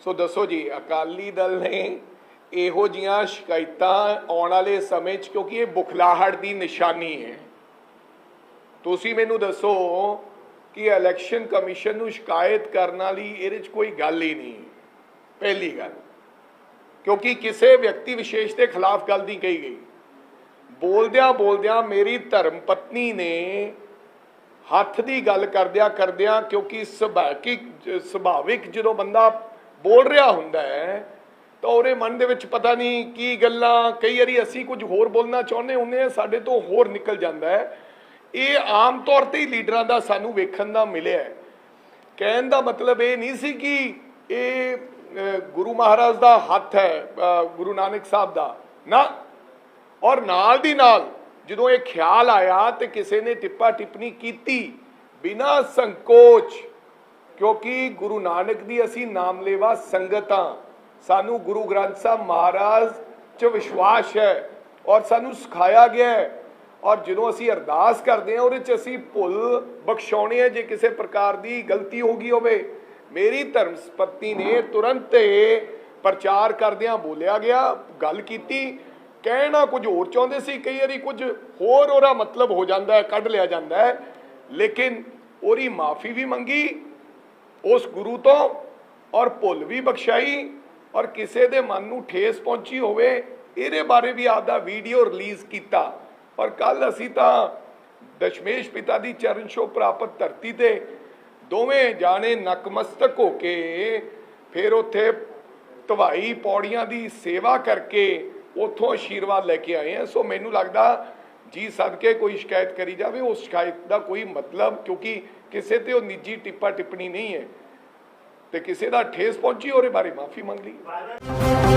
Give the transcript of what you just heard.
ਸੋ ਦੱਸੋ ਜੀ, ਅਕਾਲੀ ਦਲ ਨੇ ਇਹੋ ਜੀਆਂ ਸ਼ਿਕਾਇਤਾਂ ਆਉਣ ਵਾਲੇ ਸਮੇਂ 'ਚ, ਕਿਉਂਕਿ ਇਹ ਬੁਖਲਾਹਟ ਦੀ ਨਿਸ਼ਾਨੀ ਹੈ। ਤੁਸੀਂ ਮੈਨੂੰ ਦੱਸੋ ਕਿ ਇਲੈਕਸ਼ਨ ਕਮਿਸ਼ਨ ਨੂੰ ਸ਼ਿਕਾਇਤ ਕਰਨ ਵਾਲੀ ਇਹਦੇ 'ਚ ਕੋਈ ਗੱਲ ਹੀ ਨਹੀਂ। ਪਹਿਲੀ ਗੱਲ, ਕਿਉਂਕਿ ਕਿਸੇ ਵਿਅਕਤੀ ਵਿਸ਼ੇਸ਼ ਦੇ ਖਿਲਾਫ ਗੱਲ ਨਹੀਂ ਕਹੀ ਗਈ। ਬੋਲਦਿਆਂ ਬੋਲਦਿਆਂ ਮੇਰੀ ਧਰਮ ਪਤਨੀ ਨੇ ਹੱਥ ਦੀ ਗੱਲ ਕਰਦਿਆਂ ਕਰਦਿਆਂ, ਕਿਉਂਕਿ ਸੁਭਾਵਿਕ ਸੁਭਾਵਿਕ ਜਦੋਂ ਬੰਦਾ ਬੋਲ ਰਿਹਾ ਹੁੰਦਾ ਹੈ, ਤਾਂ ਉਹਦੇ ਮਨ ਦੇ ਵਿੱਚ ਪਤਾ ਨਹੀਂ ਕੀ ਗੱਲਾਂ, ਕਈ ਵਾਰੀ ਅਸੀਂ ਕੁਝ ਹੋਰ ਬੋਲਣਾ ਚਾਹੁੰਦੇ ਹੁੰਦੇ ਆ ਸਾਡੇ ਤੋਂ ਹੋਰ ਨਿਕਲ ਜਾਂਦਾ ਹੈ। ਇਹ ਆਮ ਤੌਰ ਤੇ ਹੀ ਲੀਡਰਾਂ ਦਾ ਸਾਨੂੰ ਵੇਖਣ ਦਾ ਮਿਲਿਆ ਹੈ। ਕਹਿਣ ਦਾ ਮਤਲਬ ਇਹ ਨਹੀਂ ਸੀ ਕਿ ਇਹ ਗੁਰੂ ਮਹਾਰਾਜ ਦਾ ਹੱਥ ਹੈ ਗੁਰੂ ਨਾਨਕ ਸਾਹਿਬ ਦਾ। ਨਾ। ਔਰ ਨਾਲ ਦੀ ਨਾਲ ਜਦੋਂ ਇਹ ਖਿਆਲ ਆਇਆ ਤੇ ਕਿਸੇ ਨੇ ਟਿੱਪਾ ਟਿੱਪਣੀ ਕੀਤੀ ਬਿਨਾਂ ਸੰਕੋਚ ਕਿਉਂਕਿ ਗੁਰੂ ਨਾਨਕ ਦੀ ਅਸੀਂ ਨਾਮਲੇਵਾ ਸੰਗਤਾਂ, ਸਾਨੂੰ ਗੁਰੂ ਗ੍ਰੰਥ ਸਾਹਿਬ ਮਹਾਰਾਜ 'ਚ ਵਿਸ਼ਵਾਸ ਹੈ ਔਰ ਸਾਨੂੰ ਸਿਖਾਇਆ ਗਿਆ ਹੈ। ਔਰ ਜਦੋਂ ਅਸੀਂ ਅਰਦਾਸ ਕਰਦੇ ਹਾਂ, ਉਹਦੇ 'ਚ ਅਸੀਂ ਭੁੱਲ ਬਖਸ਼ਾਉਣੇ ਹੈ, ਜੇ ਕਿਸੇ ਪ੍ਰਕਾਰ ਦੀ ਗਲਤੀ ਹੋ ਗਈ ਹੋਵੇ। ਮੇਰੀ ਧਰਮ ਪਤਨੀ ਨੇ ਤੁਰੰਤ ਪ੍ਰਚਾਰ ਕਰਦਿਆਂ ਬੋਲਿਆ ਗਿਆ, ਗੱਲ ਕੀਤੀ। ਕਹਿਣਾ ਕੁਝ ਹੋਰ ਚਾਹੁੰਦੇ ਸੀ, ਕਈ ਵਾਰੀ ਕੁਝ ਹੋਰ ਉਹਦਾ ਮਤਲਬ ਹੋ ਜਾਂਦਾ ਹੈ, ਕੱਢ ਲਿਆ ਜਾਂਦਾ ਹੈ। ਲੇਕਿਨ ਉਹਦੀ ਮਾਫੀ ਵੀ ਮੰਗੀ ਉਸ ਗੁਰੂ ਤੋਂ ਔਰ ਭੁੱਲ ਵੀ ਬਖਸ਼ਾਈ ਔਰ ਕਿਸੇ ਦੇ ਮਨ ਨੂੰ ਠੇਸ ਪਹੁੰਚੀ ਹੋਵੇ, ਇਹਦੇ ਬਾਰੇ ਵੀ ਆਪਦਾ ਵੀਡੀਓ ਰਿਲੀਜ਼ ਕੀਤਾ। ਔਰ ਕੱਲ ਅਸੀਂ ਤਾਂ ਦਸ਼ਮੇਸ਼ ਪਿਤਾ ਦੀ ਚਰਨ ਛੋਹ ਪ੍ਰਾਪਤ ਧਰਤੀ ਤੇ ਦੋਵੇਂ ਜਾਣੇ ਨਕਮਸਤਕ ਹੋ ਕੇ ਫਿਰ ਉੱਥੇ ਧਵਾਈ ਪੌੜੀਆਂ ਦੀ ਸੇਵਾ ਕਰਕੇ ਉੱਥੋਂ ਆਸ਼ੀਰਵਾਦ ਲੈ ਕੇ ਆਏ ਆ ਸੋ ਮੈਨੂੰ ਲੱਗਦਾ ਜੀ ਸਦਕੇ ਕੋਈ ਸ਼ਿਕਾਇਤ ਕਰੀ ਜਾਵੇ, ਉਸ ਸ਼ਿਕਾਇਤ ਦਾ ਕੋਈ ਮਤਲਬ ਕਿਉਂਕਿ ਕਿਸੇ ਤੇ ਉਹ ਨਿੱਜੀ ਟਿੱਪਾ ਟਿੱਪਣੀ ਨਹੀਂ ਹੈ ਤੇ ਕਿਸੇ ਦਾ ਠੇਸ ਪਹੁੰਚੀ, ਉਹਦੇ ਬਾਰੇ ਮਾਫੀ ਮੰਗ ਲਈ।